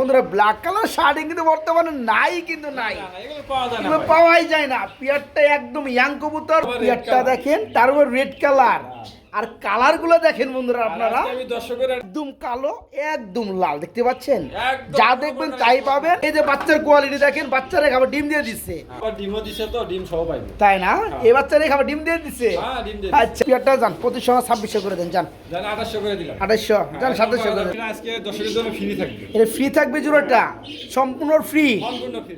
বন্ধুরা black colour শার্টিং কিন্তু বর্তমানে নাই কিন্তু নাই। পাওয়াই যায় না। পিয়ারটা একদম ইয়াং কবুতর পিয়ারটা দেখেন তার উপর রেড কালার আর কালারগুলো দেখেন বন্ধুরা আপনারা। একদম কালো একদম লাল দেখতে পাচ্ছেন? যা দেখবেন তাই পাবেন। এই যে বাচ্চার কোয়ালিটি দেখেন বাচ্চারা খাবার ডিম দিয়ে দিচ্ছে ডিমও দিছে তো ডিম সহ পাইবে। তাই না? হ্যাঁ। এই বাচ্চারা খাবার ডিম দিয়ে দিচ্ছে হ্যাঁ, আচ্ছা পিয়ারটা যান সময় ছাব্বিশশো করে দেন যান। আঠাশশো করে দিলাম। আঠাশশো যান হ্যাঁ, সাতাশশো করে আজকে দর্শকের জন্য ফ্রি থাকবে। এটা ফ্রি থাকবে জুড়োটা সম্পূর্ণ ফ্রি সম্পূর্ণ ফ্রি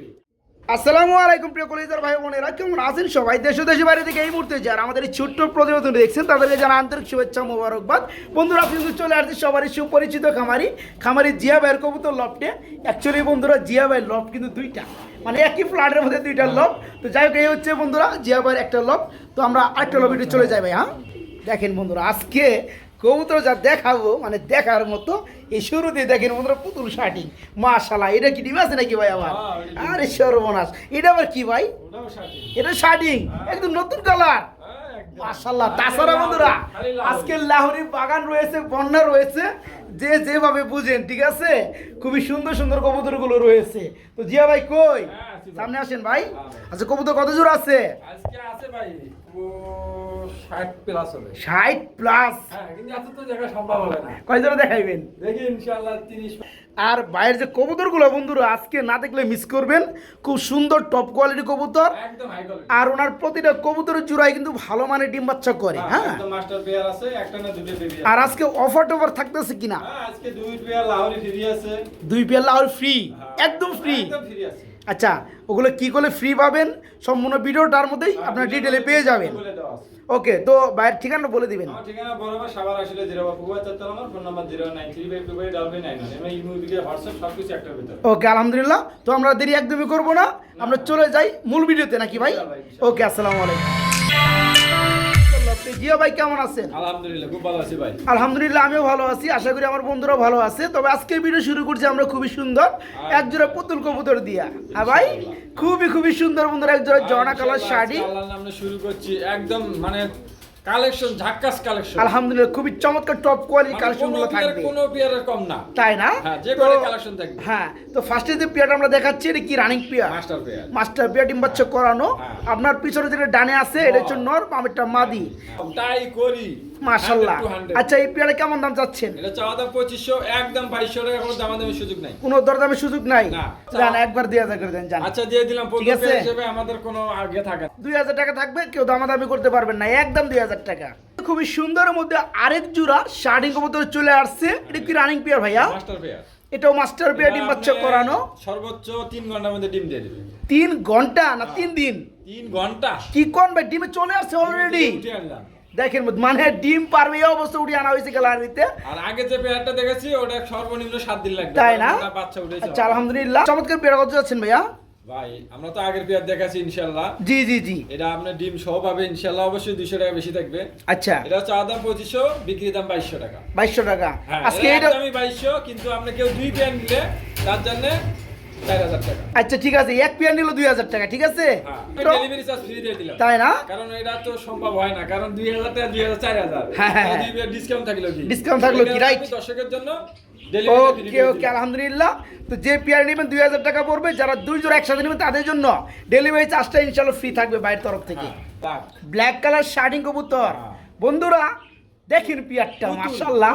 আসসালামু আলাইকুম প্রিয় কলেজার ভাই বোনেরা, কেমন আছেন সবাই? দেশ ও দেশের বাইরে থেকে এই মুহূর্তে যারা আমাদের এই ছোট্ট প্রতিবেদন দেখছেন, তাদেরকে যারা আন্তরিক শুভেচ্ছা মোবারকবাদ। বন্ধুরা কিন্তু চলে আসছে সবারই সুপরিচিত খামারি খামারি জিয়া ভাইয়ের কবুতর লফটে অ্যাকচুয়ালি বন্ধুরা, জিয়া ভাইয়ের লফট কিন্তু দুইটা। মানে একই ফ্ল্যাটের মধ্যে দুইটা লফ তো যাই হোক, এই হচ্ছে বন্ধুরা, জিয়া ভাইয়ের একটা লফ তো আমরা আরেকটা লবিটে চলে যাই ভাই হ্যাঁ? দেখেন বন্ধুরা, আজকে কবুতর যা দেখাবো মানে দেখার মতো এই শুরুতে দেখেন বন্ধুরা পুতুল শার্টিং মাশাল্লাহ এটা কি ডিম আছে নাকি ভাই আমার হ্যাঁ। আরে সর্বনাশ। এটা আবার কি ভাই? এটা শার্টিং একদম নতুন কালার হ্যাঁ, মাশাল্লাহ তাছাড়া বন্ধুরা। আজকে লাহোরি বাগান রয়েছে বন্যা রয়েছে যে যেভাবে বুঝেন ঠিক আছে? খুবই সুন্দর সুন্দর কবুতরগুলো রয়েছে। তো জিয়া ভাই কই? হ্যাঁ, সামনে আসেন ভাই। হ্যাঁ, আচ্ছা কবুতর কত জোর আছে? আজকে আছে ভাই। ষাট প্লাস হ্যাঁ কিন্তু এত তো দেখা সম্ভব হবে না। কয় জোড়া দেখাইবেন আর বাইরের যে কবুতরগুলো বন্ধুরা আজকে না দেখলে মিস করবেন। খুব সুন্দর টপ কোয়ালিটি কবুতর। আর ওনার প্রতিটা কবুতরের জোড়ায় কিন্তু ভালো মানের ডিম বাচ্চা করে হ্যাঁ বেবি আর আজকে অফার টফার থাকতেছে কিনা? হ্যাঁ দুই পেয়ার লাহোরি ফ্রি হ্যাঁ, একদম ফ্রি আচ্ছা ওগুলো কি করলে ফ্রি পাবেন? সম্পূর্ণ ভিডিও তার মধ্যেই আপনার ডিটেলে পেয়ে যাবেন। ওকে তো বাইরের ঠিকানা বলে দিবেন। আমার ঠিকানা বরাবর সাবার আসলে জিরো বা পুবা চারতলা আমার phone number zero nine three five two five double nine one এমনি ইমো দিকে হোয়াটসঅ্যাপ সব কিছু একটার ভিতরে। ওকে আলহামদুলিল্লাহ তো আমরা দেরি একদমই করব না। আমরা চলে যাই মূল ভিডিওতে নাকি ভাই। ওকে আসসালামু আলাইকুম। জিয়া ভাই কেমন আছেন? আলহামদুলিল্লাহ খুব ভালো আছি ভাই। আলহামদুলিল্লাহ আমিও ভালো আছি। আশা করি আমার বন্ধুরা ভালো আছে। তবে আজকের ভিডিও শুরু করছি আমরা খুবই সুন্দর এক জোড়া পুতুল কবুতর দিয়া। হ্যাঁ ভাই? খুবই খুবই সুন্দর বন্ধুরা এক জোড়া জনা কালার শাড়ি। শুরু করছি একদম মানে কালেকশন ঝাক্কাস কালেকশন আলহামদুলিল্লাহ খুবই চমৎকার টপ কোয়ালিটি কালেকশনগুলো থাকবে। কোনো পেয়ারের কম না। তাই না? হ্যাঁ, যে কোনো কালেকশন থাকবে। হ্যাঁ তো ফার্স্টে যে পিয়ারটা আমরা দেখাচ্ছি এটা কি running pair master pair master pair করানো। হ্যাঁ। আপনার পিছনে যেটা ডানে আছে এটা হচ্ছে নর পামেরটা মাদি। তাই করি। মাশাল্লাহ 100 to 100 আচ্ছা এই পেয়ারে কেমন দাম চাচ্ছেন? এটা চাওয়া দাম পঁচিশশো একদম বাইশশো টাকা কোনো দামাদামি সুযোগ নাই। কোনো সুযোগ নাই? জান একবার দুই হাজার করে দেন জান আচ্ছা দিয়ে দিলাম ঠিক আছে। হিসেবে আমাদের কোনো আগে থাকে না। দুই হাজার টাকা থাকবে কেউ দামাদামি করতে পারবেন না একদম দুই হাজার টাকা। খুবই সুন্দরের মধ্যে আরেক জোড়া শার্টিং কবুতর চলে আসছে। এটা কি রানিং পেয়ার ভাইয়া? মাস্টার পেয়ার এটাও মাস্টার পেয়ার ডিম বাচ্চা করানো। সর্বোচ্চ তিন ঘণ্টার মধ্যে ডিম দিয়ে দেবে তিন ঘণ্টা না তিন দিন? তিন ঘণ্টা? কি কোন ভাই ডিমে চলে আসছে অলরেডি। দেখেন মানে ডিম পারবে এই অবস্থা উঠিয়ে আনা হয়েছে গ্যালারিতে আর আগে যে পেয়ারটা দেখেছি ওটা সর্বনিম্ন সাত দিন লাগবে। তাই না? বাচ্চা উঠেছে আচ্ছা আলহামদুলিল্লাহ। চমৎকার পেয়ারা কত যাচ্ছেন ভাইয়া? ভাই আমরা তো আগের পেয়ার ইনশাল্লাহ জি জি জি। এটা আপনার ডিম সহ পাবে ইনশাল্লাহ অবশ্যই দুইশো টাকা বেশি থাকবে। আচ্ছা। এটা চা দাম পঁচিশশো বিক্রি দাম বাইশশো টাকা। বাইশশো টাকা। হ্যাঁ আজকে এটা বাইশশো কিন্তু আপনি কেউ দুই পেয়ার নিলে তার জন্য আচ্ছা ঠিক আছে এক পেয়ার নিল দুই হাজার টাকা ঠিক আছে? হ্যাঁ ডেলিভারি চার্জ ফ্রি দিয়ে দিলাম। তাই না? কারণ এটা তো সম্ভব হয় না কারণ দুই হাজার টাকা দুই হাজার চার হাজার। হ্যাঁ, হ্যাঁ, ডিসকাউন্ট থাকল কি? Discount থাকল কি? আমি দর্শকের জন্য ওকে ওকে আলহামদুলিল্লাহ। তো যে পেয়ার নেবেন দুই হাজার টাকা পড়বে যারা দুই জোড়া একসাথে নেবেন তাদের জন্য ডেলিভারি চার্জটা ইনশাল্লাহ ফ্রি থাকবে বাইরের তরফ থেকে। হ্যাঁ, ব্ল্যাক কালার শার্টিং কবুতর। হ্যাঁ। বন্ধুরা দেখেন পিয়ারটা পুতুল, মাশাল্লাহ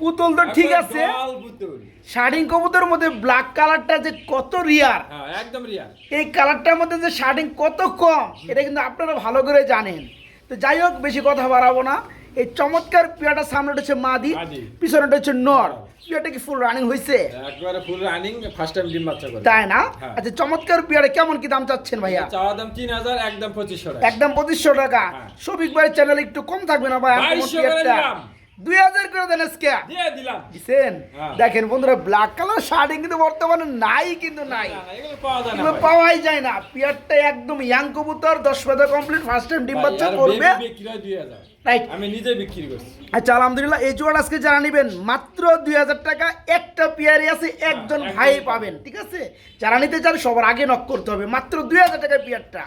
পুতুল। তো ঠিক আছে। গোয়াল কবুতর মধ্যে ব্ল্যাক কালারটা যে কত রিয়ার হ্যাঁ একদম রিয়ার এই কালারটার মধ্যে যে শার্টিং কত কম এটা কিন্তু আপনারা ভালো করে জানেন। তো যাই হোক বেশি কথা বাড়াবো না। এই চমৎকার পিয়াটা সামনে হচ্ছে মাদি। পিছনেটা হচ্ছে নর পিয়াটা কি ফুল রানিং হয়েছে একবারে ফুল রানিং ফার্স্ট টাইম ডিম বাচ্চা করে তাই না হ্যাঁ। আচ্ছা চমৎকার পিয়াটা কেমন কি দাম চাচ্ছেন ভাইয়া চাওয়া দাম তিন হাজার একদম 2500 টাকা একদম 2500 টাকা হ্যাঁ। সবিক ভাই চ্যানেল একটু কম থাকবে না ভাই আমার বাইশশো করে পিয়ারটা দিলাম। দুই হাজার করে দেন আজকে। দিয়ে দিলাম। দিছেন? হ্যাঁ। দেখেন বন্ধুরা ব্ল্যাক কালার শার্টিং কিন্তু বর্তমানে নাই কিন্তু নাই। এগুলো। পাওয়াই যায় না। পিয়ারটা একদম ইয়াং কবুতর দশ পাতা কমপ্লিট ফার্স্ট টাইম ডিম বাচ্চা করবে। baby বিক্রি হয় 2000 রাইট আমি নিজে বিক্রি করছি। আচ্ছা আলহামদুলিল্লাহ এই জোয়ার আজকে যারা নেবেন মাত্র দুই হাজার টাকা একটা পেয়ারে আছে একজন একজন ভাই পাবেন। ঠিক আছে? যারা নিতে চান সবার আগে নক করতে হবে। মাত্র দুই হাজার টাকার পেয়ারটা।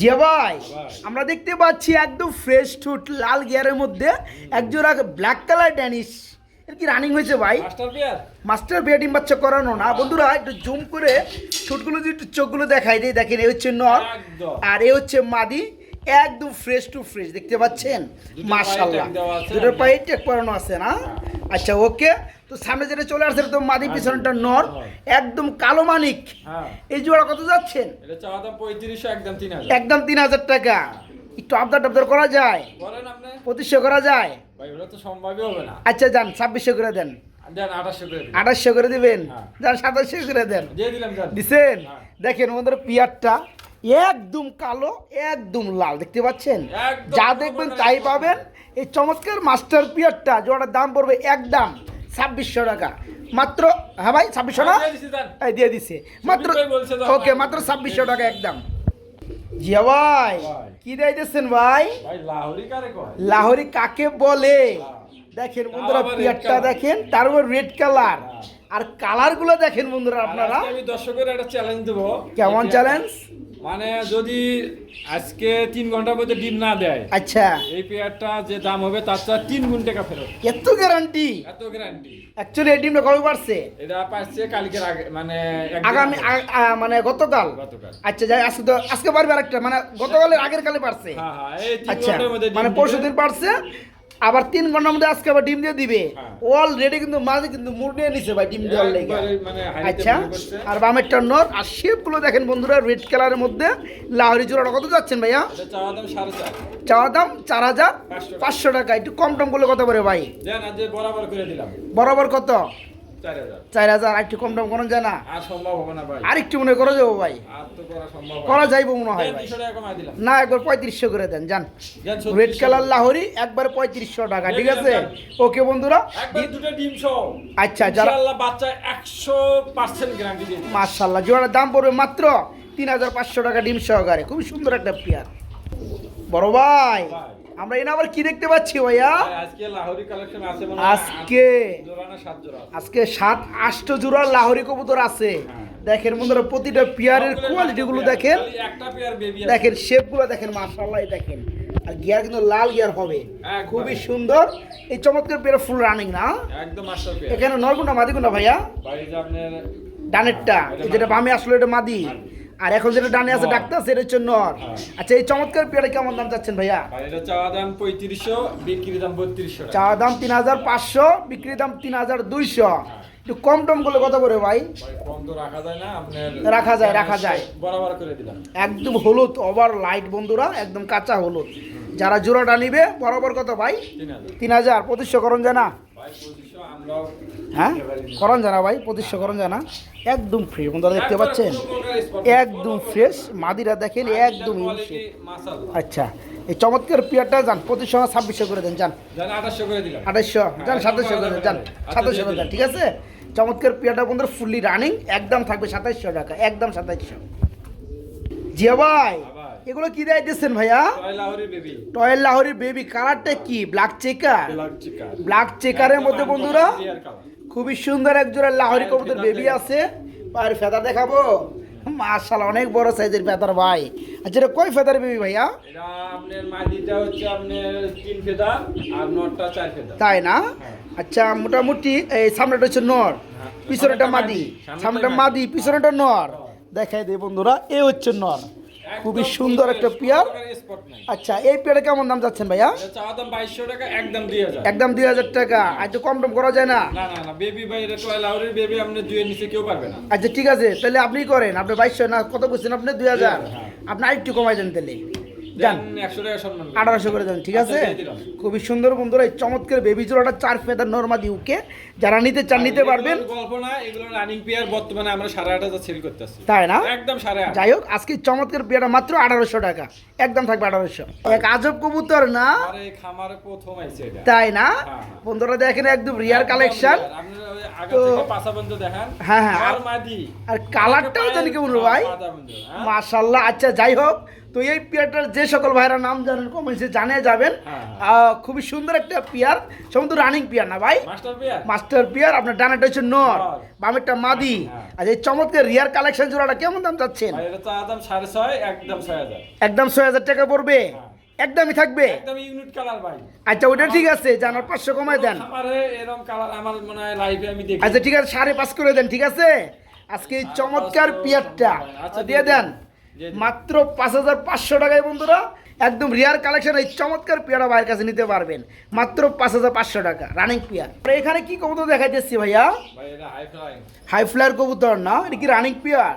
জিয়া ভাই। আমরা দেখতে পাচ্ছি একদম ফ্রেশ টুট লাল গিয়ারের মধ্যে একজোড়া ব্ল্যাক কালার ড্যানিশ এটা কি রানিং হয়েছে ভাই? মাস্টার পেয়ার মাস্টার বিয়ে ডিম বাচ্চা করানো না। বন্ধুরা একটু জুম করে ছোটগুলো যদি একটু চোখগুলো দেখাই দিই দেখেন এ হচ্ছে নর আর এ হচ্ছে মাদি। একদম ফ্রেশ টু ফ্রেশ দেখতে পাচ্ছেন? দেওয়া দুটোর পায়ে টেক করানো আছে না? আচ্ছা ওকে তো সামনে যেটা চলে আসছে তো মাদি পিছনটা নর। একদম কালো মানিক। হ্যাঁ। এই জোড়া কত যাচ্ছেন? একদম তিন হাজার। একদম তিন হাজার টাকা। একটু আবদার টাবদার করা যায়? পঁচিশশো করা যায়? আচ্ছা যান ছাব্বিশশো করে দেন। আঠাশশো করে। দিবেন? হ্যাঁ। যান সাতাশশো করে দেন। দিছেন? হ্যাঁ। দেখেন আমাদের পিয়ারটা একদম কালো একদম লাল। দেখতে পাচ্ছেন? যা দেখবেন তাই পাবেন। এই চমৎকার মাস্টার পিয়ারটা জোড়াটার দাম পড়বে একদম ছাব্বিশশো টাকা। মাত্র হ্যাঁ ভাই ছাব্বিশশো না? দিয়ে এই দিয়ে দিছে। মাত্র ওকে মাত্র ছাব্বিশশো টাকা একদম। জিয়া ভাই। কি দেয় দিচ্ছেন ভাই? ভাই লাহোরি কারে কয়? লাহোরি কাকে বলে? দেখেন বন্ধুরা পিয়ারটা দেখেন তার উপর রেড কালার হ্যাঁ। আর কালারগুলো দেখেন বন্ধুরা আপনারা। আমি দর্শকের একটা চ্যালেঞ্জ দেবো। কেমন চ্যালেঞ্জ মানে যদি আজকে তিন ঘণ্টার মধ্যে ডিম না দেয় আচ্ছা। এই পেয়ারটা যে দাম হবে তার চেয়ে তিন গুণ টাকা ফেরত। এত গ্যারান্টি এত গ্যারান্টি অ্যাকচুয়ালি এই টিমটা কবে পারছে এটা পাচ্ছে কালকের আগে মানে আগামী মানে গতকাল? গতকাল। আচ্ছা যাই আজকে তো আজকে পারবে আরেকটা মানে গতকালের আগের কালে পারছে হ্যাঁ হ্যাঁ এই তিন আচ্ছা ঘণ্টার মধ্যে মানে দিবে। পরশু দিন পারছে আবার তিন ঘণ্টার মধ্যে আজকে আবার ডিম দিয়ে দিবে। হ্যাঁ। অলরেডি কিন্তু মাঝে কিন্তু মুড নিয়ে নিছে ভাই ডিম দেওয়ার লেগে। মানে আচ্ছা আর বামের নর আর শেপগুলো দেখেন বন্ধুরা রেড কালারের মধ্যে। লাহরি জোড়াটা কত যাচ্ছেন ভাইয়া? চাওয়া দাম চার। হাজার পাঁচশো টাকা। একটু কম টম করলে কত ভাই? করে দিলাম। বরাবর কত? চার হাজার। চার একটু কম টম করানো যায় না। আর সম্ভব হবে না ভাই। আর মনে করে যাব ভাই। করা। যাইবো মনে হয় না একবার পঁয়ত্রিশশো করে দেন যান। রেড কালার লাহরি একবার পঁয়ত্রিশশো টাকা ঠিক আছে? ওকে বন্ধুরা দুটো ডিম সহ। আচ্ছা, যারা- বাচ্চা একশো পার্সেন্ট গ্যারান্টি মার্শাল্লাহ জোড়ার দাম পড়বে মাত্র তিন হাজার পাঁচশো টাকা ডিম সহকারে। খুবই সুন্দর একটা পেয়ার। বড় ভাই। আমরা এনে আবার কি দেখতে পাচ্ছি ভাইয়া? আজকে লাহোরি কালেকশন আছে মনে আজকে জোড়া আজকে সাত আষ্ট জোড়ার লাহরি কবুতর আছে। হ্যাঁ। দেখেন বন্ধুরা প্রতিটা পেয়ারের সবগুলোই কোয়ালিটি গুলো দেখেন। একটা পেয়ার বেবি দেখেন শেপগুলো দেখেন মার্শাল্লাহ দেখেন। আর গিয়ার কিন্তু লাল গিয়ার হবে। খুবই সুন্দর। এই চমৎকার পেয়ার ফুল রানিং না? একদম এখানে নরগুনা মাদিগুনা ভাইয়া? ডানেরটা যেটা বামে আসলো এটা মাদি। আর এখন যেটা ডানে আছে ডাক্তার সেটা হচ্ছে নর। হ্যাঁ। আচ্ছা এই চমৎকার পেয়ারে কেমন দাম চাচ্ছেন ভাইয়া? ভাই এটা চাওয়া দাম পঁয়ত্রিশশো বিক্রি দাম বত্রিশশো চাওয়া দাম তিন হাজার পাঁচশো বিক্রি দাম তিন হাজার দুইশো। একটু কম টম করলে কত করে ভাই? কম তো রাখা যায় না আপনার রাখা যায়, রাখা যায়। বরাবর করে দিলাম। একদম হলুদ ওভার লাইট বন্ধুরা একদম কাঁচা হলুদ। যারা জোড়াটা নিবে বরাবর কত ভাই? তিন হাজার। পঁচিশশো করণ জানা। ভাই আমরাও হ্যাঁ? করণ জানা ভাই পঁচিশশো করণ জানা। একদম ফ্রেশ বন্ধুরা দেখতে পাচ্ছেন? একদম ফ্রেশ মাদিরা দেখেন একদম ইনশেপ। মাশাআল্লাহ। আচ্ছা এই চমৎকার পেয়ারটা যান পঁচিশশো ছাব্বিশশো করে দেন যান জান 2800 করে আঠাশশো যান হ্যাঁ, সাতাশশো করে দেন যান আচ্ছা, সাতাশশো করে দেন ঠিক আছে? চমৎকার পেয়ারটা বন্ধুরা ফুললি রানিং একদম থাকবে সাতাশশো টাকা একদম সাতাশশো। জিয়া ভাই এগুলো কি দেয় দিচ্ছেন ভাইয়া? টয় লাহোরি বেবি টয়েল লাহোরি বেবি কালারটা কি? ব্ল্যাক চেকার ব্ল্যাক চেকারের মধ্যে বন্ধুরা? খুবই সুন্দর এক জোড়া লাহোরি পায়ের কবুতর বেবি আছে। পায়ের ফেদা দেখাবো। মাশাল অনেক বড় সাইজের ফেদার ভাই। আচ্ছা এটা কয় ফেদার বেবি ভাইয়া? এটা আপনার মাদিটা হচ্ছে আপনার তিন ফেদা আর নটটা চার ফেদা তাই না? হ্যাঁ। আচ্ছা মোটামুটি এই সামনেটা হচ্ছে নর হ্যাঁ, পিছনেটা মাদি। সামনেটা সামনেটা মাদি। পিছনেটা নর। দেখাই দে বন্ধুরা এ হচ্ছে নর। খুবই সুন্দর একটা পেয়ার। আচ্ছা এই পেয়ারে কেমন দাম যাচ্ছেন ভাইয়া? এটা চাওয়া দাম 2200 টাকা একদম দুই হাজার। টাকা। একটু কম টম করা যায় না। আচ্ছা ঠিক আছে তাহলে আপনি করেন। আপনি বাইশশো না কত করছেন আপনি? দুই হাজার হ্যাঁ। আপনি আরেকটু কমাই দেন তাহলে। যান দেন 100 টাকা সম্মান করুন। আঠারোশো করে দেন ঠিক আছে? আচ্ছা। খুবই সুন্দর বন্ধুরা এই চমৎকার বেবি জোড়াটা চার ফেদার নর্মাদি উকে যারা নিতে চান নিতে পারবেন। গল্প না এগুলো রানিং পেয়ার বর্তমানে আমরা সাড়ে আট হাজার সেল করতেছি তাই না? একদম সাড়ে যাই হোক আজকে চমৎকার মাত্র আঠারোশো টাকা। একদম থাকবে আঠারোশো। এক আজব কবুতর না? খামারে প্রথম আইছে তাই না? হ্যাঁ। বন্ধুরা দেখেন একদম রিয়ার কালেকশন তো- হ্যাঁ, হ্যাঁ, আর- কালারটাও জানি কেমন ভাই। হ্যাঁ? মাশাল্লাহ আচ্ছা যাই হোক। তো এই পেয়ারটার যে সকল ভাইরা নাম জানেন কমেন্টসে জানে যাবেন। হ্যাঁ, আহ, খুবই সুন্দর একটা পেয়ার সমস্ত রানিং পেয়ার না ভাই? Master pair. আপনার ডানাটা হচ্ছে নর। বামেরটা মাদি। হ্যাঁ। আর এই চমৎকার রিয়ার কালেকশন জোড়াটা কেমন দাম চাচ্ছেন? একদম ছয় হাজার। টাকা পড়বে? হ্যাঁ। একদমই থাকবে? একদম ইউনিট কালার ভাই। আচ্ছা ওটা ঠিক আছে জানার পাঁচশো কমায় দেন। আমারে এরকম কালার আমার মনে হয় লাইভে আমি দেখি। আচ্ছা ঠিক আছে সাড়ে পাঁচ করে দেন ঠিক আছে? আজকে এই চমৎকার পিয়ারটা। আচ্ছা, দিয়ে দিন। মাত্র পাঁচ হাজার পাঁচশো টাকায় বন্ধুরা একদম রিয়ার কালেকশন এই চমৎকার পেয়ারা ভাইয়ের কাছে নিতে পারবেন। মাত্র পাঁচ হাজার পাঁচশো টাকা রানিং পেয়ার। এখানে কি কবুতর দেখাইতেছি ভাইয়া? হাই ফ্লাই ফ্লায়ার কবুতর না? এটা কি running pair?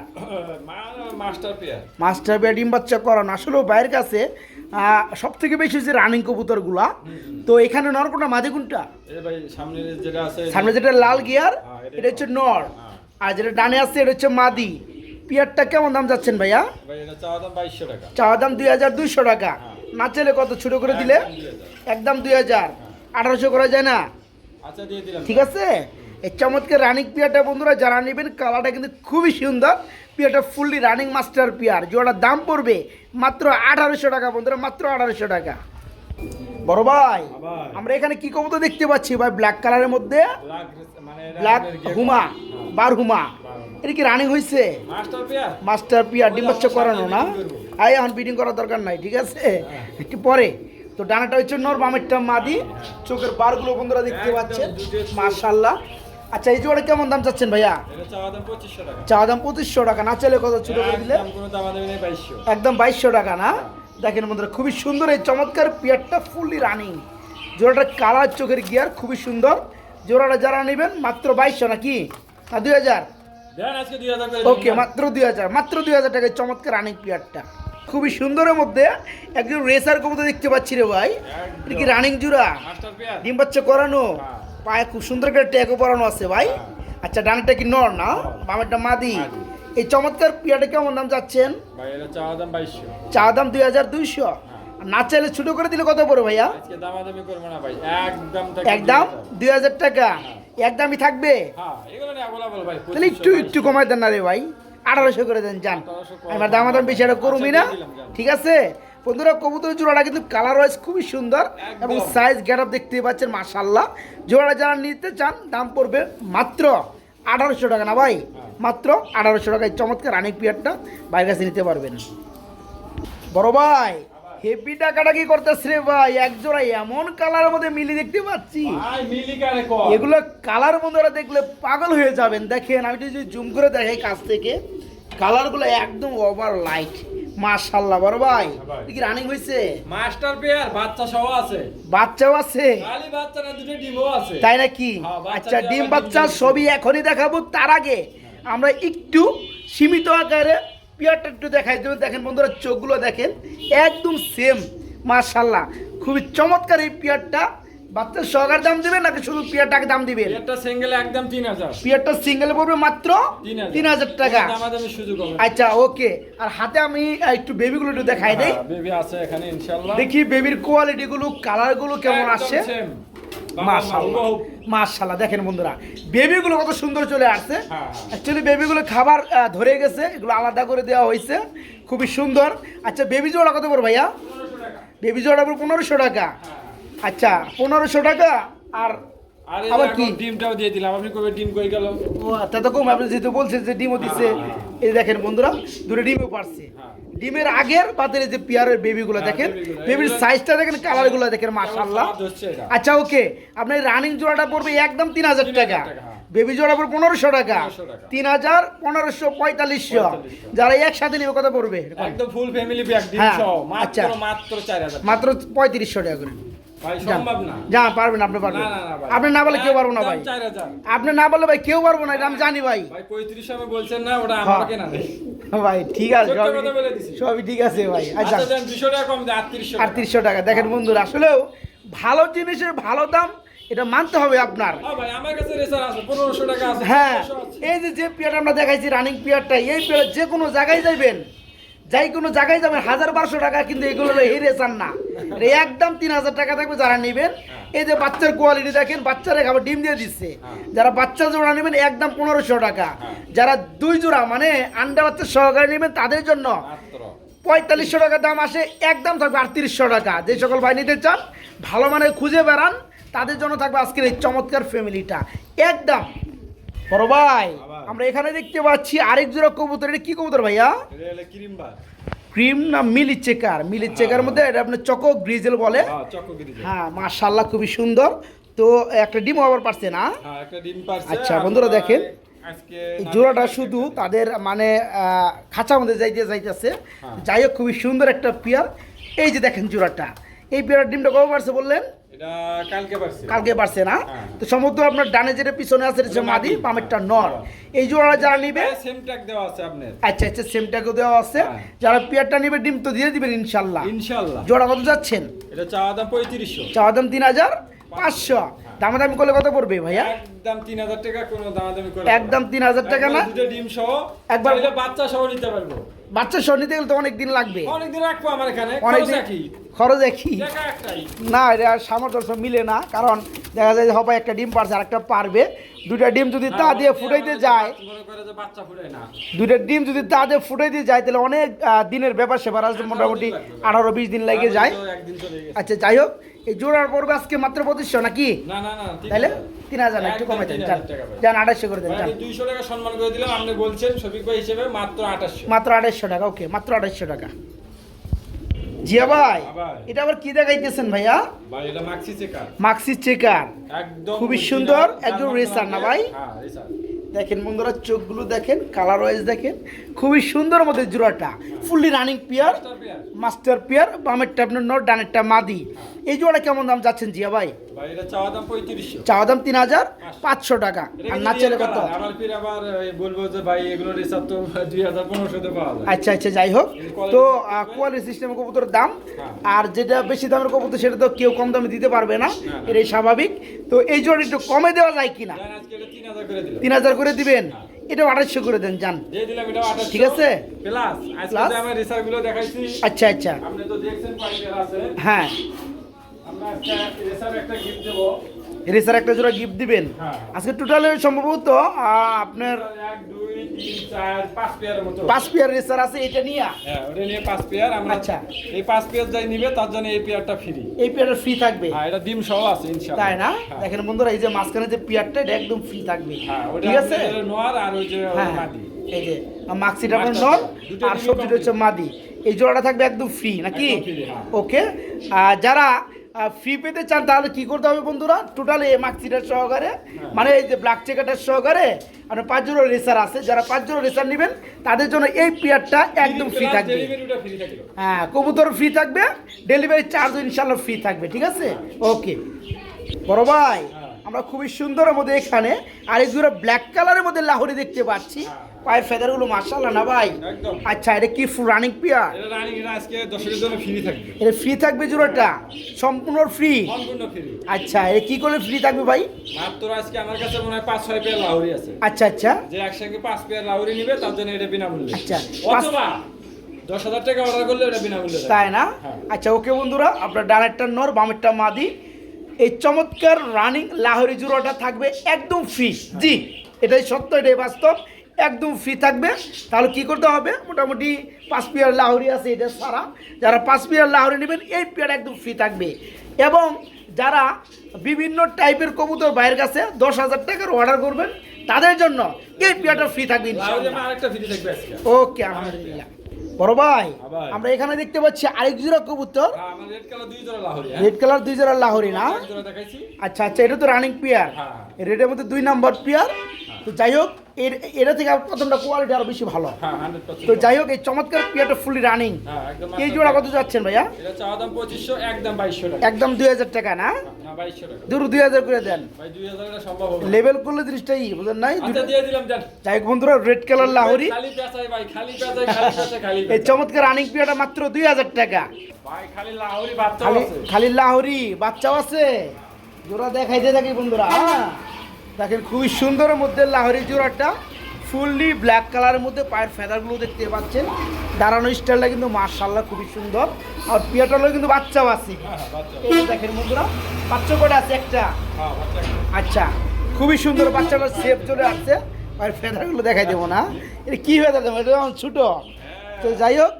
Master pair. Master pair ডিম বাচ্চা করানো। আসলে ভাইয়ের কাছে সব থেকে বেশি হচ্ছে রানিং কবুতরগুলা। তো এখানে নর কোনটা? মাদি কোনটা? সামনে যেটা লাল গিয়ার হ্যাঁ, এটা- এটা হচ্ছে নর। হ্যাঁ। আর যেটা ডানে আছে এটা হচ্ছে মাদি। পিয়ারটা কেমন দাম যাচ্ছেন ভাইয়া? চাওয়া দাম দুই হাজার দুইশো টাকা। হ্যাঁ। না চাইলে কত ছোট করে দিলে? একদম দুই হাজার। আঠারোশো করা যায় না? আচ্ছা ঠিক আছে? এই চমৎকার রানিং পিয়ারটা বন্ধুরা যারা নেবেন কালারটা কিন্তু খুবই সুন্দর। পিয়ারটা ফুললি রানিং মাস্টার পিয়ার। যেটার দাম পড়বে মাত্র আঠারোশো টাকা বন্ধুরা মাত্র আঠারোশো টাকা। বড় ভাই। আমরা এখানে কি কবুতর দেখতে পাচ্ছি? ভাই ব্ল্যাক কালারের মধ্যে ব্ল্যাক মানে হুমা হ্যাঁ। বার হুমা এটা কি রানিং হয়েছে মাস্টার পিয়ার ডিম বাচ্চা করানো না। আই এখন বিডিং করার দরকার নাই ঠিক আছে? একটু পরে। তো ডানাটা হচ্ছে নর বামেরটা মাদি। চোখের বারগুলো বন্ধুরা দেখতে পাচ্ছেন। মাশাল্লাহ আচ্ছা এই জোড়া কেমন দাম চাচ্ছেন ভাইয়া? চা দাম পঁচিশশো টাকা। না চাইলে কত ছোট করে দিলে? একদম বাইশশো টাকা না? দেখেন বন্ধুরা খুবই সুন্দর এই চমৎকার পিয়ারটা ফুললি রানিং জোড়াটার কালার চোখের গিয়ার খুবই সুন্দর। জোড়াটা যারা নেবেন মাত্র বাইশশো নাকি? না দুই হাজার। ওকে মাত্র দুই হাজার মাত্র দুই হাজার টাকায় চমৎকার রানিং প্লেয়ারটা খুবই সুন্দরের মধ্যে একজন রেসার কবুতর দেখতে পাচ্ছি রে ভাই। এটা কি রানিং জুড়া? ডিম বাচ্চা করানো? হ্যাঁ। পায়ে খুব সুন্দর করে ট্যাগও পরানো আছে ভাই। আচ্ছা ডানটা কি নর না? বামেরটা মাদি। এই চমৎকার পিয়াটা কেমন দাম যাচ্ছেন দাম চা দাম দুই হাজার দুইশো। না চাইলে ছোট করে দিলে কত পড়ে ভাইয়া? না একদম দুই হাজার। টাকা। একদমই থাকবে? হ্যাঁ তাহলে একটু একটু কমাই দেন না রে ভাই। আঠারোশো করে দেন যান। 1800 কম। আমার দাম আদাম বেশি একটা করুমি না আচ্ছা, যান। ঠিক আছে? বন্ধুরা কবুতর জোড়াটা কিন্তু কালার ওয়াইজ খুবই সুন্দর এবং সাইজ গ্যাট আপ দেখতে পাচ্ছেন মাশাল্লাহ জোড়াটা যারা নিতে চান দাম পড়বে মাত্র আঠারোশো টাকা না ভাই? মাত্র আঠারোশো টাকায় চমৎকার রানিক পিয়ারটা বাইরের কাছে নিতে পারবেন। বড় ভাই হেপি টাকাটা কি করতেছ রে ভাই? একজোড়া এমন কালারের মধ্যে মিলি দেখতে পাচ্ছি। এগুলো কালার বন্ধুরা দেখলে পাগল হয়ে যাবেন। দেখেন আমি যদি জুম করে দেখাই কাছ থেকে কালারগুলো একদম ওভার লাইট মাশাল্লাহ বড় ভাই। এটা কি রানিং হয়েছে মাস্টার পেয়ার বাচ্চা সহ আছে। বাচ্চাও আছে? খালি বাচ্চা না দুটো ডিমও আছে। তাই নাকি? হ্যাঁ, আচ্ছা ডিম বাচ্চা সবই এখনই দেখাবো তার আগে। আমরা একটু সীমিত আকারে পিয়ারটা একটু দেখাই দেবো। দেখেন বন্ধুরা চোখগুলো দেখেন একদম সেম মাশাল্লাহ খুবই চমৎকার এই পিয়ারটা। বাচ্চার সহকার দাম দিবেন নাকি শুধু পিয়ারটাকে দাম দিবেন? একটা সিঙ্গেল একদম তিন হাজার। পিয়ারটা সিঙ্গেল পড়বে মাত্র তিন হাজার। টাকা। দামাদামি সুযোগ হবে। আচ্ছা ওকে। আর হাতে আমি একটু বেবিগুলো একটু দেখাই দেই। বেবি আছে এখানে ইনশাআল্লাহ। দেখি বেবির কোয়ালিটি গুলো কালারগুলো কেমন আসছে মাশাআল্লাহ। হুবহু। দেখেন বন্ধুরা বেবিগুলো কত সুন্দর চলে আসছে। হ্যাঁ। অ্যাকচুয়ালি বেবিগুলো খাবার ধরে গেছে এগুলো আলাদা করে দেওয়া হয়েছে। খুবই সুন্দর। আচ্ছা বেবি জোড়া কত পড়বে ভাইয়া? বেবি জোড়া পড়বে পনেরোশো টাকা। আচ্ছা পনেরোশো টাকা আর আবার কি? ডিমটাও দিয়ে দিলাম আপনি কবে ডিম কই গেল? ও তা তো কম আপনি যেহেতু বলছেন যে ডিমও দিচ্ছে এই দেখেন বন্ধুরা দুটো ডিমও পারছে। হ্যাঁ। ডিমের আগের এই যে পিয়ারের বেবিগুলো হ্যাঁ, দেখেন বেবির সাইজটা দেখেন কালারগুলো দেখেন মাশাআল্লাহ। আচ্ছা ওকে আপনি রানিং জোড়াটা পড়বে একদম তিন হাজার 3000 টাকা টাকা, হ্যাঁ। বেবি জোড়া পড়বে পনেরোশো টাকা 1500 টাকা। তিন হাজার পনেরোশো পঁয়তাল্লিশশো 4500 যারা একসাথে নেবে কত পড়বে একদম ফুল ফ্যামিলি আচ্ছা। মাত্র মাত্র 4000 মাত্র পঁয়ত্রিশশো টাকা করে যা পারবেন আপনি পারবেন। আপনি না বলে কেউ পারব না ভাই। আপনি না বললে ভাই কেউ পারব না এটা আমি জানি ভাই। ভাই 35 আমি বলছেন না ওটা হ্যাঁ। আমাকে না। ভাই ঠিক আছে সবই বলে ঠিক আছে ভাই। আচ্ছা। আচ্ছা দেন 200 টাকা কম দেন 3800 আটত্রিশশো টাকা। দেখেন বন্ধুরা আসলেও ভালো জিনিসের ভালো দাম এটা মানতে হবে আপনার। হ্যাঁ ভাই আমার কাছে রেসার আছে 1500 টাকা হ্যাঁ এই যে যে পেয়ারটা আমরা দেখাইছি রানিং পেয়ারটা এই পেয়ার যে কোনো জায়গায় যাইবেন যাই কোনো জায়গায় যাবেন হাজার বারোশো টাকা কিন্তু এগুলো হেরে চান না একদম তিন হাজার টাকা থাকবে যারা নেবেন। এই যে বাচ্চার কোয়ালিটি দেখেন বাচ্চারা খাবার ডিম দিয়ে দিচ্ছে। যারা বাচ্চা জোড়া নেবেন একদম পনেরোশো টাকা। যারা দুই জোড়া মানে আন্ডা বাচ্চা সহকারে নেবেন তাদের জন্য পঁয়তাল্লিশশো টাকা দাম আসে একদম থাকবে আটত্রিশশো টাকা। যে সকল ভাই নিতে চান ভালো মানে খুঁজে বেড়ান তাদের জন্য থাকবে আজকের এই চমৎকার ফ্যামিলিটা একদম বড় ভাই আমরা এখানে দেখতে পাচ্ছি আরেক জোড়া কবুতর। এটা কি কবুতর ভাইয়া? ক্রিম না মিলি চেকার? মিলি চেকার মধ্যে এটা আপনার চকো গ্রিজেল বলে। হ্যাঁ হ্যাঁ মাশাল্লাহ খুবই সুন্দর। তো একটা ডিম আবার পারছে না? হ্যাঁ আচ্ছা, বন্ধুরা দেখেন। জোড়াটা শুধু তাদের মানে আহ, খাঁচার মধ্যে যাইতে যাইতেছে। হ্যাঁ। যাই হোক খুবই সুন্দর একটা পেয়ার। এই যে দেখেন জোড়াটা। এই পেয়ার ডিমটা কবে পারছে বললেন? কালকে পারছে না? হ্যাঁ। তো সমুদ্র আপনার ডানে যেটা পিছনে আছে মাদি। বামেরটা নর। এই জোড়াটা যারা নিবে? সেম ট্যাগ দেওয়া আছে আপনার। আচ্ছা আচ্ছা সেমটাকে দেওয়া আছে। হ্যাঁ। যারা পেয়ারটা নিবে ডিম তো দিয়ে দিবেন ইনশাল্লাহ। ইনশাআল্লাহ জোড়া কত যাচ্ছেন? এটা চাওয়া দাম পঁয়ত্রিশশো। চাওয়া দাম তিন হাজার পাঁচশো। দামাদামি করলে কত পড়বে ভাইয়া? একদম তিন হাজার টাকা কোনো দামাদামি একদম 3,000 টাকা না? দুটো ডিম সহ একবার বাচ্চা সহ নিতে পারব। বাচ্চা সহ নিতে গেলে তো অনেক দিন লাগবে। অনেকদিন রাখব আমার এখানে অনেক দিন খরচ একই। না এটা সামর্থ্য মিলে না কারণ দেখা যায় যে হবাই একটা ডিম পারছে আর একটা পারবে। দুইটা ডিম যদি তা দিয়ে ফুটাইতে যায় দুইটা ডিম যদি তা দিয়ে ফুটাইতে যায় তাহলে অনেক দিনের ব্যাপার সেবার আছে মোটামুটি আঠারো বিশ দিন লেগে যায়। আচ্ছা যাই হোক এই জোড়ার পড়বে আজকে মাত্র পঁচিশশো নাকি? তাহলে তিন হাজার একটু কমে দেন যান আড়াইশো করে দেন দুইশো টাকা সম্মান করে দিলাম আপনি বলছেন শফিক ভাই হিসেবে মাত্র আঠাশশো। মাত্র আড়াইশো টাকা ওকে মাত্র আড়াইশো টাকা। জিয়া ভাই। এটা আবার কি দেখাইতেছেন ভাইয়া? ভাই এটা মাক্সি চেকার মাক্সি চেকার একদম খুবই সুন্দর, একদম রেসার না ভাই? হ্যাঁ রেসার। দেখেন বন্ধুরা চোখগুলো দেখেন কালার ওয়াইজ দেখেন খুবই সুন্দর মধ্যে জোড়াটা। Fully running pair master pair বামেরটা আপনার নট ডানেরটা মাদি। এই জোড়াটা কেমন দাম যাচ্ছেন জিয়া ভাই? চাওয়া দাম তিন হাজার পাঁচশো। টাকা। আর না চলে কত? আচ্ছা আচ্ছা যাই হোক। তো কোয়ালিটি সিস্টেমের কবুতরের দাম হ্যাঁ। আর যেটা বেশি দামের কবুতর সেটা তো কেউ কম দামে দিতে পারবে না। না। এটাই স্বাভাবিক। তো এই জোড়া একটু কমে দেওয়া যায় কিনা? তিন হাজার করে দিবেন? এটা আড়াইশো করে দেন যান। আঠাশশো। ঠিক আছে? আচ্ছা আচ্ছা। হ্যাঁ। রেসার একটা জোড়া গিফট দিবেন? হ্যাঁ। আজকে টোটালে সম্ভবত আপনার পাঁচ পেয়ার রেসার আছে এটা নিয়ে। হ্যাঁ ওটা নিয়ে পাঁচ পেয়ার আমরা আচ্ছা। এই পাঁচ পেয়ার যাই নিবে তার জন্য এই পেয়ারটা ফ্রি এই পেয়ারটা ফ্রি থাকবে? হ্যাঁ এটা ডিম সহ আছে ইনশাআল্লাহ। তাই না? হ্যাঁ। দেখেন বন্ধুরা এই যে মাঝখানে যে পেয়ারটা এটা একদম ফ্রি থাকবে। হ্যাঁ ঠিক আছে? নোয়ার আর ওই যে মাটি এই যে মাক্সিটা আপনার নর আর সবজিটা হচ্ছে মাদি। এই জোড়াটা থাকবে একদম ফ্রি নাকি। ওকে আর যারা ফ্রি পেতে চান তাহলে কি করতে হবে বন্ধুরা টোটালি মাক্সিটার সহকারে হ্যাঁ। মানে এই যে ব্ল্যাক চেকারটার সহকারে আর পাঁচ জোড়া রেসার আছে যারা পাঁচ জোড়া রেসার নেবেন তাদের জন্য এই পেয়ারটা একদম ফ্রি থাকবে হ্যাঁ কবুতর ফ্রি থাকবে ডেলিভারি চার্জ ইনশাল্লাহ ফ্রি থাকবে ঠিক আছে ওকে বড় ভাই হ্যাঁ। আমরা খুবই সুন্দরের মধ্যে এখানে আর এই দুটো ব্ল্যাক কালারের মধ্যে লাহোরি দেখতে পাচ্ছি হ্যাঁ। পায়ের ফেদারগুলো মার্শাল্লাহ না ভাই। আচ্ছা এটা কি রানিং পিয়ার এটা ফ্রি থাকবে। এটা ফ্রি থাকবে জোড়াটা? সম্পূর্ণ ফ্রি আচ্ছা এটা কি করলে ফ্রি থাকবে ভাই? মাত্র আজকে আমার কাছে মনে হয় পাঁচ ছয় পেয়ার লাউরি আছে। আচ্ছা আচ্ছা। যে একসঙ্গে পাঁচ পেয়ার লাউরি নিবে তার জন্য এটা বিনামূল্যে। আচ্ছা, অথবা দশ হাজার টাকা অর্ডার করলে এটা বিনামূল্যে। তাই না? হ্যাঁ। আচ্ছা ওকে বন্ধুরা আপনার ডানেরটা নর বামেরটা মাদি এই চমৎকার রানিং লাহোরি জুড়োটা থাকবে একদম ফ্রি জি এটাই সত্য এটাই বাস্তব। একদম ফ্রি থাকবে। তাহলে কি করতে হবে? মোটামুটি পাঁচ পিয়ার লাহোরি আছে এটা সারা। যারা পাঁচ পিয়ার লাহোরি নেবেন এই পিয়ার একদম ফ্রি থাকবে। এবং যারা বিভিন্ন টাইপের কবুতর বাইরের কাছে দশ হাজার টাকার অর্ডার করবেন তাদের জন্য এই পিয়ারটা ফ্রি থাকবে ওকে আলহামদুলিল্লাহ। বড় ভাই হ্যাঁ আমরা এখানে দেখতে পাচ্ছি আরেক জোড়া কবুতর। হ্যাঁ রেড কালার দুই জোড়া লাউরি হ্যাঁ। কালার দুই জোড়া লাহোরি না? জোড়া দেখাইছি। আচ্ছা আচ্ছা এটা তো রানিং পিয়ার হ্যাঁ। রেডের মধ্যে দুই নাম্বার পিয়ার তো যাই হোক এর এটা থেকে প্রথমটা কোয়ালিটি আরও বেশি ভালো। হ্যাঁ তো যাই হোক এই চমৎকার পিয়ারটা ফুলি রানিং হ্যাঁ একদম এই জোড়া কত যাচ্ছেন ভাইয়া? একদম বাইশশো টাকা। একদম দুই হাজার টাকা না? টাকা। দুটো দুই হাজার করে দেন। লেভেল করলে জিনিসটা ই বুঝলেন নাই? আচ্ছা দুটো- দিয়ে দিলাম যান যাই হোক বন্ধুরা রেড কালার লাহোরি। খালি পেঁচাই ভাই খালি পেঁচাই খালি পেঁচাই খালি এই চমৎকার রানিং পিয়ারটা মাত্র দুই হাজার টাকা। ভাই খালি লাহোরি বাচ্চা আছে। খালি লাহোরি বাচ্চাও আছে। জোড়া দেখাইতে থাকি বন্ধুরা হ্যাঁ। দেখেন খুবই সুন্দরের মধ্যে লাহোরি জোড়াটা ফুললি ব্ল্যাক কালারের মধ্যে পায়ের ফেদারগুলো দেখতে পাচ্ছেন। দাঁড়ানো স্টাইলটা কিন্তু মার্শাল্লাহ খুবই সুন্দর। আর পিয়াটারও কিন্তু বাচ্চাও আছে হ্যাঁ হ্যাঁ, বাচ্চা এই দেখেন বন্ধুরা বাচ্চা কটা আছে? একটা। হ্যাঁ আচ্ছা খুবই সুন্দর বাচ্চাটার শেপ চলে আসছে। পায়ের ফেদারগুলো দেখাই দেবো না। এটা কী ফেদার দেবো? এটা ছোটো। তো যাই হোক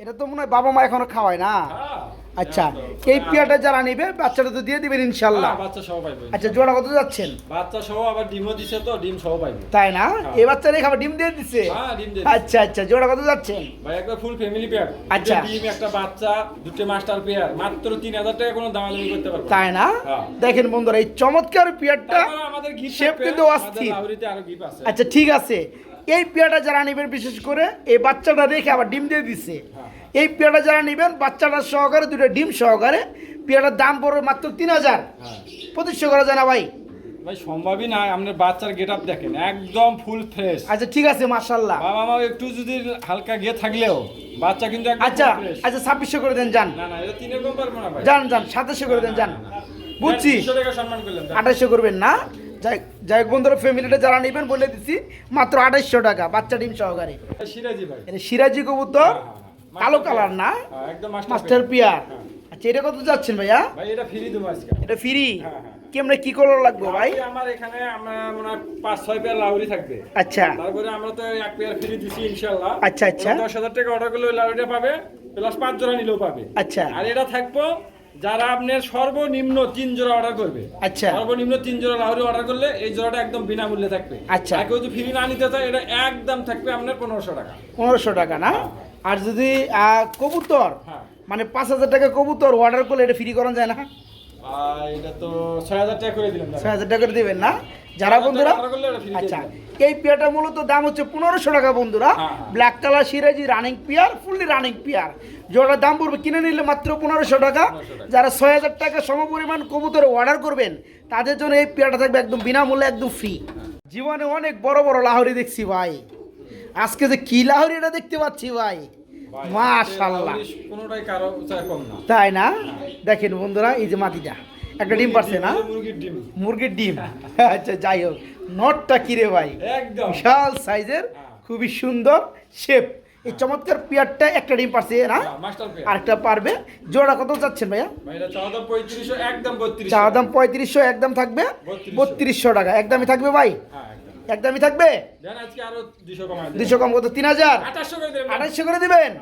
এটা তো মনে হয় বাবা মা এখনও খাওয়ায় না। হ্যাঁ আচ্ছা এই পেয়ারটা যারা নেবে বাচ্চাটা তো দিয়ে দিবেন ইনশাল্লাহ। হ্যাঁ, বাচ্চা সহ পাইবো আচ্ছা জোড়া কত যাচ্ছেন? বাচ্চা সহ আবার ডিমও দিছে তো ডিম সহ পাইবো। তাই না? হ্যাঁ। এই বাচ্চারে খাবার ডিম দিয়ে দিচ্ছে হ্যাঁ ডিম দিয়ে আচ্ছা আচ্ছা জোড়া কত যাচ্ছেন? ভাই একবার ফুল ফ্যামিলি পেয়ার আচ্ছা। ডিম একটা বাচ্চা দুটো মাস্টার পেয়ার মাত্র তিন হাজার টাকা কোনো দামাদামি করতে পারব তাই না? হ্যাঁ। দেখেন বন্ধুরা এই চমৎকার পেয়ারটা আমাদের গিফট শেপ কিন্তু অস্থির। আরও গিফট আছে। আচ্ছা ঠিক আছে। এই পেয়ারটা যারা নেবেন বিশেষ করে এই বাচ্চাটা রেখে আবার ডিম দিয়ে দিছে। হ্যাঁ। এই পেয়ারটা যারা নেবেন বাচ্চাটা সহকারে দুটো ডিম সহকারে পেয়ারটার দাম পড়বে মাত্র তিন হাজার। হ্যাঁ। পঁচিশশো করা যায় না ভাই? ভাই সম্ভবই না আপনার বাচ্চার গেট আপ দেখেন একদম ফুল ফ্রেশ। আচ্ছা ঠিক আছে মার্শাল্লাহ বাবা মা একটু যদি হালকা গিয়ে থাকলেও বাচ্চা কিন্তু আচ্ছা আচ্ছা ছাব্বিশশো করে দেন যান। না না এটা তিনের কম পারব না ভাই। যান যান সাতাশশো করে দেন যান। বুঝছি। আঠাশশো করবেন না। যাই যাই হোক বন্ধুরা ফ্যামিলিটা যারা নেবেন বলে দিচ্ছি মাত্র আঠাশশো টাকা বাচ্চা ডিম সহকারে। সিরাজি ভাই। সিরাজি কবুতর। হ্যাঁ, হ্যাঁ, কালো কালার না? হ্যাঁ, মাস্টার পিয়ার। হ্যাঁ। আচ্ছা এটা কত যাচ্ছেন ভাইয়া? এটা ফ্রি দেবো আজকে। এটা ফ্রি হ্যাঁ। কেমনে কি কালার লাগবে ভাই? আমার এখানে আমরা মনে পাঁচ ছয় পেয়ার লাউরি থাকবে। আচ্ছা। তারপরে আমরা তো এক পেয়ার ফ্রি দিছি আচ্ছা, আচ্ছা। দশ হাজার টাকা অর্ডার করলে লাউরিটা পাবে প্লাস পাঁচ জোড়া নিলেও পাবে। আচ্ছা। আর এটা থাকব যারা আপনার সর্বনিম্ন তিন জোড়া অর্ডার করবে। আচ্ছা। সর্বনিম্ন তিন জোড়া লাউরি অর্ডার করলে এই জোড়াটা একদম বিনামূল্যে থাকবে। আচ্ছা। আর কেউ যদি ফ্রি না নিতে চায় এটা একদম থাকবে আপনার পনেরোশো টাকা। পনেরোশো টাকা না? আর যদি কবুতর হ্যাঁ। মানে পাঁচ হাজার টাকা কবুতর অর্ডার করলে এটা ফ্রি করা যায় না? এটা তো ছয় হাজার টাকা করে দিলাম ছয় হাজার টাকা করে দেবেন না? যারা বন্ধুরা আচ্ছা। এই পেয়ারটা মূলত দাম হচ্ছে পনেরোশো টাকা বন্ধুরা। হ্যাঁ, হ্যাঁ। Black colour Shirazi running pair fully running pair. দাম পড়বে কিনে নিলে মাত্র পনেরোশো টাকা। 1500 টাকা। যারা ছয় হাজার টাকা সমপরিমাণ কবুতর অর্ডার করবেন তাদের জন্য এই পেয়ারটা থাকবে একদম বিনামূল্যে একদম ফ্রি জীবনে অনেক বড় বড় লাহরি দেখছি ভাই। আজকে যে কি লাহরি এটা দেখতে পাচ্ছি ভাই। মাশাল্লাহ কোনোটাই কারও কম না। তাই না? দেখেন বন্ধুরা এই যে মাটিটা। একটা ডিম পারছে না? মুরগির ডিম। মুরগির ডিম। আচ্ছা যাই হোক। নটটা কিরে ভাই? একদম। বিশাল সাইজের খুবই সুন্দর শেপ এই চমৎকার পেয়ারটা একটা ডিম পারছে না? পেয়ার আরেকটা পারবে। জোড়া কত চাচ্ছেন ভাইয়া? চা দাম পঁয়ত্রিশশো একদম থাকবে। বত্রিশশো। টাকা। একদমই থাকবে ভাই? হ্যাঁ একদমই থাকবে? দুশো কম কত তিন হাজার। আঠাশশো করে দেবেন। দিবেন?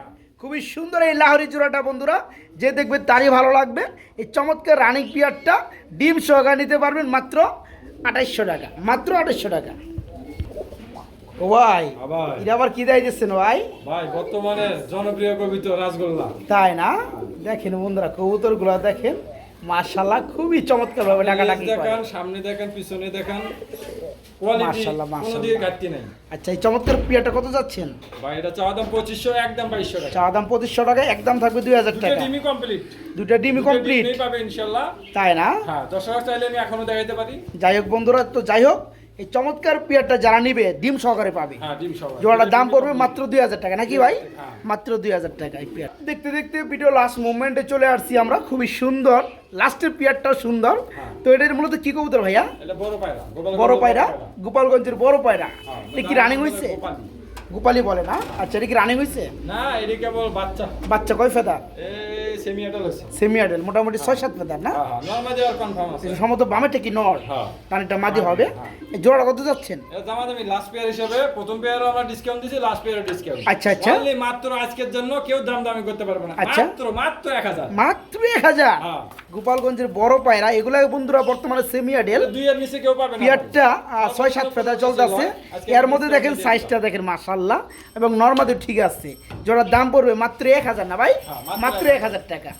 খুবই সুন্দর এই লাহরি জোড়াটা বন্ধুরা। যে দেখবে তারই ভালো লাগবে। এই চমৎকার রানিং পিয়ারটা ডিম সহকারে নিতে পারবেন মাত্র আঠাইশশো টাকা। মাত্র আঠাইশশো টাকা। ভাই আবার এটা আবার কি দেয় দিচ্ছেন ভাই? ভাই বর্তমানে জনপ্রিয় কবিতা রাসগোল্লা। তাই না? দেখেন বন্ধুরা কবুতরগুলো দেখেন। মার্শাল্লাহ খুবই চমৎকার ভাবে ডাকাডাকি। দেখান সামনে দেখান পিছনে দেখান কোয়ালিটি মাশাআল্লাহ, কোনো দিকে ঘাটতি নাই। আচ্ছা এই চমৎকার পিয়াটা কত যাচ্ছেন? ভাই এটা চাওয়া দাম 2500 একদম 2200 টাকা। চা দাম 2500 টাকা একদম থাকবে 2000 টাকা দুটো ডিমি কমপ্লিট দুটো ডিমি কমপ্লিট পাবে ইনশাআল্লাহ। তাই না? হ্যাঁ দর্শক চাইলে আমি এখনও দেখাইতে পারি। যাই হোক বন্ধুরা তো যাই হোক এই চমৎকার পিয়ারটা যারা নিবে ডিম সহকারে পাবে। হ্যাঁ জোড়াটার দাম পড়বে মাত্র দুই হাজার টাকা নাকি ভাই? হ্যাঁ। মাত্র দুই হাজার টাকা এই পিয়ার। দেখতে দেখতে ভিডিও লাস্ট মুভমেন্টে চলে আসছি আমরা খুবই সুন্দর। লাস্টের পেয়ারটাও সুন্দর। হ্যাঁ। তো এটার মূলত কি কবুতর ভাইয়া? বড় পায়রা বড় পায়রা গোপালগঞ্জের বড় পায়রা। এটা কি রানিং হয়েছে? গোপালি। বলে না? আচ্ছা এটা কি রানিং হয়েছে না এটা কেবল বাচ্চা। বাচ্চা কয় ফেদার? সেমি আটাল আছে সেমি আডেল মোটামুটি ছয় সাত ফেদার না? হ্যাঁ হ্যাঁ নর্মাল যাওয়ার কনফার্ম আছে। সম্ভবত বামেটা কি নর? হ্যাঁ। কানেরটা মাদি হবে। হ্যাঁ। এই জোড়া কত যাচ্ছেন? এটা দাম আমি লাস্ট পেয়ার হিসেবে প্রথম পেয়ারও আমরা ডিসকাউন্ট দিছি লাস্ট পেয়ারও ডিসকাউন্ট আচ্ছা, আচ্ছা। অনলি মাত্র আজকের জন্য কেউ দাম দামি করতে পারবে না। আচ্ছা। মাত্র মাত্র 1000 মাত্র এক হাজার? হ্যাঁ। গোপালগঞ্জের বড় পায়রা এগুলা বন্ধুরা বর্তমানে সেমি আডেল এটা দুই এর নিচে কেউ পাবে না। পিয়ারটা ছয় সাত ফেদা চলতেছে। এর মধ্যে দেখেন সাইজটা দেখেন মাশাল্লাহ এবং নর্মাদের ঠিক আছে। যারা দাম পড়বে মাত্র এক হাজার না ভাই? হ্যাঁ, মাত্র এক হাজার টাকা।